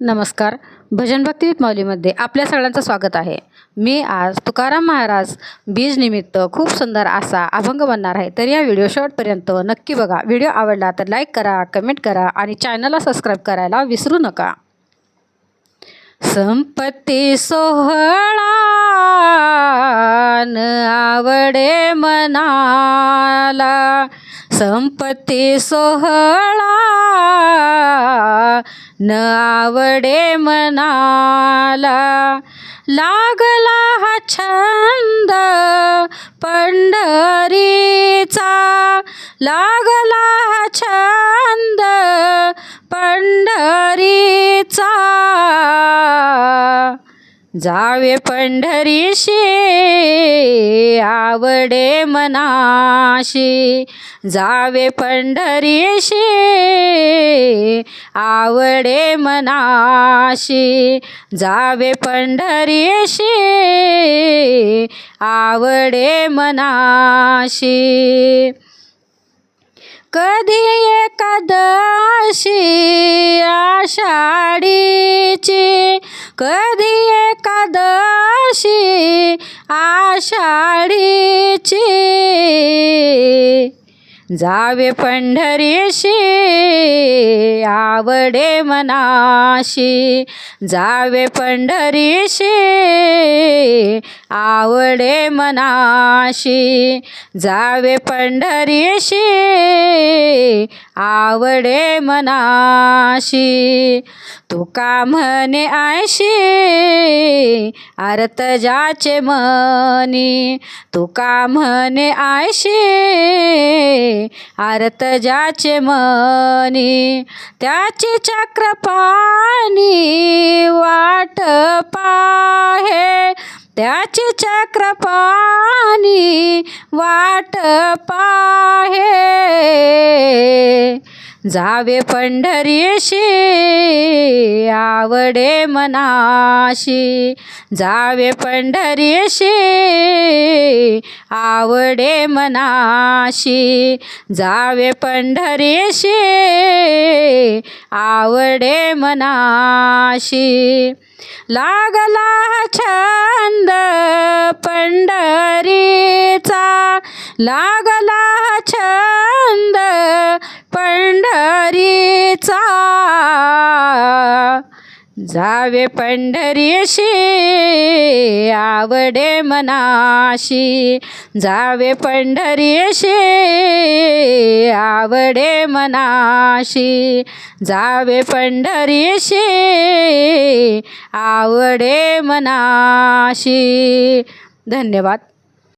नमस्कार. भजन भक्ती माऊलीमध्ये आपल्या सगळ्यांचं स्वागत आहे. मी आज तुकाराम महाराज बीज निमित्त खूप सुंदर असा अभंग बनणार आहे. तर या व्हिडिओ शेवटपर्यंत नक्की बघा. व्हिडिओ आवडला तर लाईक करा कमेंट करा आणि चॅनलला सबस्क्राईब करायला विसरू नका. संपत्ती सोहळा न आवडे मनाला संपत्ती सोहळा न आवडे मनाला. लागला हा छंद पंढरीचा. लागला हा छंद जावे पंढरीशी आवडे मनाशी. जावे पंढरीशी आवडे मनाशी. जावे पंढरीशी आवडे मनाशी. कधी एकादशी आषाढीची कधी एकादशी आषाढीची? जावे पंढरीशी आवडे मनाशी. जावे पंढरीशी. आवडे मनाशी. जावे पंढरीशी. आवडे मनाशी. तुका म्हणे आयशी. अर्थ जाचे मनी. तुका म्हणे आयशी. अर्थ जाचे मनी. त्याची चक्रपाणी वाट पाहे. त्याची चक्रपाणी वाट पाहे. जावे पंढरीशी आवडे मनाशी जावे पंढरीशी. आवडे मनाशी जावे पंढरीशी. आवडे मनाशी. लागला छंद पंढरीचा. लागला छंद पंढरीचा. जावे पंढरीशी आवडे मनाशी. जावे पंढरीशी आवडे मनाशी. जावे पंढरीशी आवडे मनाशी. धन्यवाद.